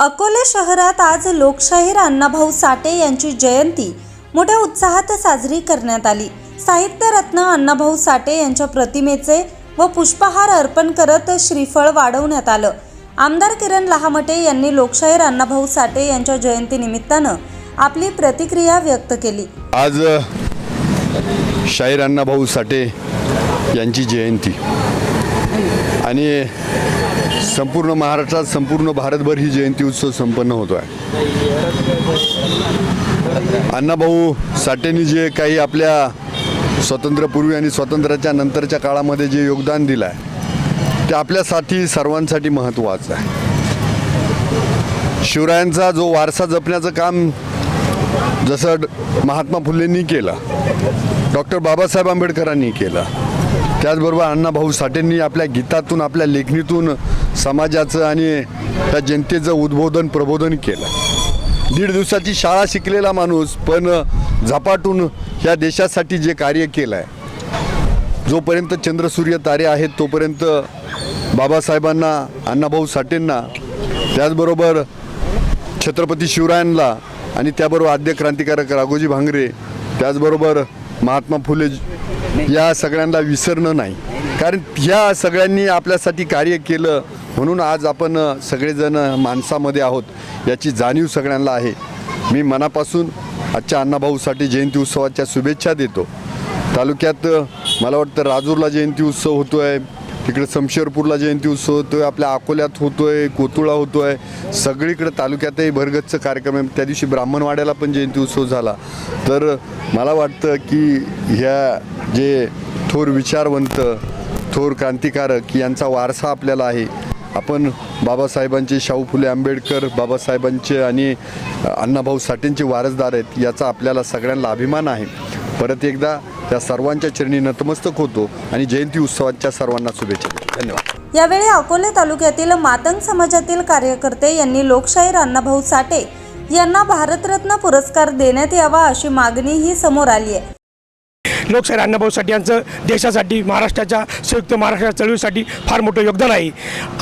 अकोले शहरात आज लोकशाहीर अण्णाभाऊ साठे यांची जयंती. मोठ्या उत्साहात साजरी करण्यात आली. साहित्यरत्न अण्णाभाऊ साठे यांच्या प्रतिमेचे व पुष्पहार अर्पण करत श्रीफळ वाढवण्यात आलं. आमदार किरण लहामटे यांनी लोकशाहीर अण्णाभाऊ साठे यांच्या जयंतीनिमित्तानं आपली प्रतिक्रिया व्यक्त केली. आज शाहीर अण्णाभाऊ साठे यांची जयंती. आणि संपूर्ण महाराष्ट्रात संपूर्ण भारतभर ही जयंती उत्सव संपन्न होतो आहे अण्णाभाऊ साठेंनी जे काही आपल्या स्वातंत्र्यपूर्वी आणि स्वातंत्र्याच्या नंतरच्या काळामध्ये जे योगदान दिलं आहे ते आपल्यासाठी सर्वांसाठी महत्त्वाचं आहे. शिवरायांचा जो वारसा जपण्याचं काम जसं ड- महात्मा फुलेंनी केलं डॉक्टर बाबासाहेब आंबेडकरांनी केलं त्याचबरोबर अण्णाभाऊ साठेंनी आपल्या गीतातून आपल्या लेखणीतून समाजाचं आणि त्या जनतेचं उद्बोधन प्रबोधन केलं. दीड दिवसाची शाळा शिकलेला माणूस पण झपाटून ह्या देशासाठी जे कार्य केलं आहे जोपर्यंत चंद्र सूर्य तारे आहेत तोपर्यंत बाबासाहेबांना अण्णाभाऊ साठेंना त्याचबरोबर छत्रपती शिवरायांना आणि त्याबरोबर आद्य क्रांतिकारक राघोजी भांगरे त्याचबरोबर महात्मा फुले या सगळ्यांना विसरणं नाही. कारण ह्या सगळ्यांनी आपल्यासाठी कार्य केलं म्हणून आज आपण सगळेजण माणसामध्ये आहोत याची जाणीव सगळ्यांना आहे. मी मनापासून आजच्या अण्णाभाऊसाठी जयंती उत्सवाच्या शुभेच्छा देतो. तालुक्यात मला वाटतं राजूरला जयंती उत्सव होतो आहे तिकडे शमशेरपूरला जयंती उत्सव होतोय आपल्या अकोल्यात होतोय कोतुळा होतोय सगळीकडे तालुक्यातही भरगच्च कार्यक्रम आहे. त्या दिवशी ब्राह्मणवाड्याला पण जयंती उत्सव झाला. तर मला वाटतं की ह्या जे थोर विचारवंत थोर क्रांतिकारक यांचा वारसा आपल्याला आहे. आपण बाबासाहेबांचे शाहू फुले आंबेडकर बाबासाहेबांचे आणि अण्णाभाऊ साठेंचे वारसदार आहेत याचा आपल्याला सगळ्यांना अभिमान आहे. परत एकदा त्या सर्वांच्या चरणी नतमस्तक होतो आणि जयंती उत्सवाच्या सर्वांना शुभेच्छा धन्यवाद. यावेळी अकोले तालुक्यातील मातंग समाजातील कार्यकर्ते यांनी लोकशाहीर अण्णाभाऊ साठे यांना भारतरत्न पुरस्कार देण्यात यावा अशी मागणीही समोर आली आहे. लोकशाहीर अण्णाभाऊ साठे यांचं देशासाठी महाराष्ट्राच्या संयुक्त महाराष्ट्र चळवळीसाठी फार मोठं योगदान आहे.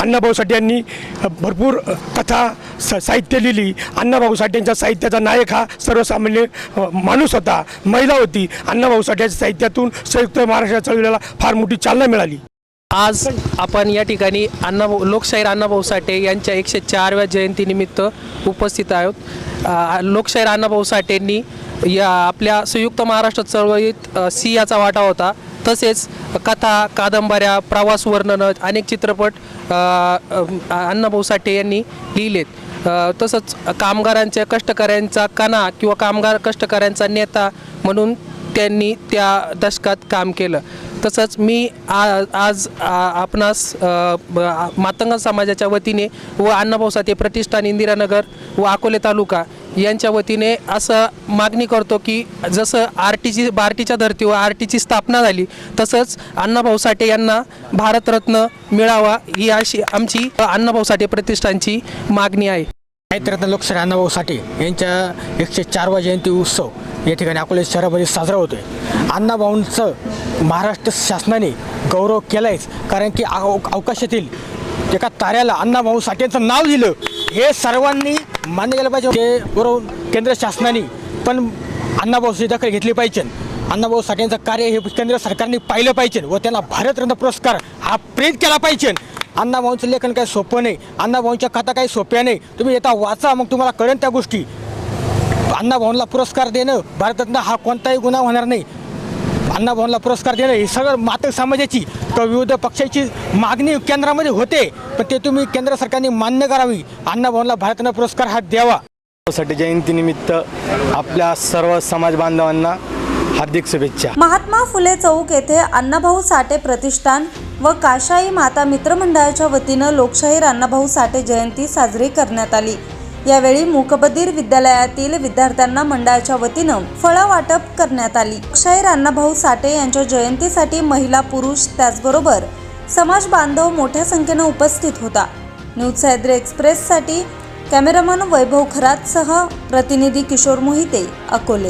अण्णाभाऊ साठे यांनी भरपूर कथा स साहित्य लिहिली. अण्णाभाऊ साठे यांच्या साहित्याचा नायक हा सर्वसामान्य माणूस होता महिला होती. अण्णाभाऊ साठ्याच्या साहित्यातून संयुक्त महाराष्ट्र चळवळीला फार मोठी चालना मिळाली. आज आपण या ठिकाणी अण्णाभाऊ लोकशाहीर अण्णाभाऊ साठे यांच्या एकशे चारव्या जयंतीनिमित्त उपस्थित आहोत. लोकशाहीर अण्णाभाऊ साठेंनी या आपल्या संयुक्त महाराष्ट्र चळवळीत अ, सिंहाचा वाटा होता. तसेच कथा कादंबऱ्या प्रवास वर्णनं अनेक चित्रपट अण्णाभाऊ साठे यांनी लिहिलेत. तसंच कामगारांच्या कष्टकऱ्यांचा कणा किंवा कामगार कष्टकऱ्यांचा नेता म्हणून त्यांनी त्या दशकात काम केलं. तसंच मी आ आज आपणास मातंग समाजाच्या वतीने व अण्णाभाऊ साठे प्रतिष्ठान इंदिरानगर व अकोले तालुका यांच्या वतीने असं मागणी करतो की जसं आर टीची बार्टीच्या धर्तीवर आर टीची स्थापना झाली तसंच अण्णाभाऊ साठे यांना भारतरत्न मिळावा ही अशी आमची अण्णाभाऊ साठे प्रतिष्ठानची मागणी आहे. साहित्यरत्न लोकशाही अण्णाभाऊ साठे यांच्या एकशे चारवा जयंती उत्सव या ठिकाणी अकोले शहरामध्ये साजरा होतोय. अण्णाभाऊंचं महाराष्ट्र शासनाने गौरव केलायच कारण की अव अवकाशातील एका ताऱ्याला अण्णाभाऊ साठेंचं नाव दिलं. हे सर्वांनी मान्य केलं पाहिजे. जे बरोबर केंद्र शासनाने पण अण्णाभाऊची दखल घेतली पाहिजे. अण्णाभाऊ साठेंचं कार्य हे केंद्र सरकारने पाहिलं पाहिजे व त्यांना भारतरत्न पुरस्कार हा प्रेरित केला पाहिजे. अण्णाभाऊंचं लेखन काही सोपं नाही. अण्णाभाऊंच्या कथा काही सोप्या नाही. तुम्ही येता वाचा मग तुम्हाला कळेल त्या गोष्टी. अण्णाभाऊंना पुरस्कार देणं भारतरत्न हा कोणताही गुन्हा होणार नाही. अण्णाभाऊंना पुरस्कार देणं ही सगळं मातक समाजाची किंवा विविध पक्षाची मागणी केंद्रामध्ये होते. पण ते तुम्ही केंद्र सरकारने मान्य करावी. अण्णाभाऊंना भारतरत्न पुरस्कार हा द्यावा. साठी जयंतीनिमित्त आपल्या सर्व समाज बांधवांना हार्दिक शुभेच्छा. महात्मा फुले चौक येथे अण्णाभाऊ साठे प्रतिष्ठान व काशाई माता मित्रमंडळाच्या वतीनं लोकशाहीर अण्णाभाऊ साठे जयंती साजरी करण्यात आली. यावेळी मूकबधीर विद्यालयातील विद्यार्थ्यांना मंडळाच्या वतीनं फळं वाटप करण्यात आली. लोकशाहीर अण्णाभाऊ साठे यांच्या जयंतीसाठी महिला पुरुष त्याचबरोबर समाज बांधव मोठ्या संख्येनं उपस्थित होता. न्यूज सह्याद्री एक्सप्रेससाठी कॅमेरामन वैभव खरातसह प्रतिनिधी किशोर मोहिते अकोले.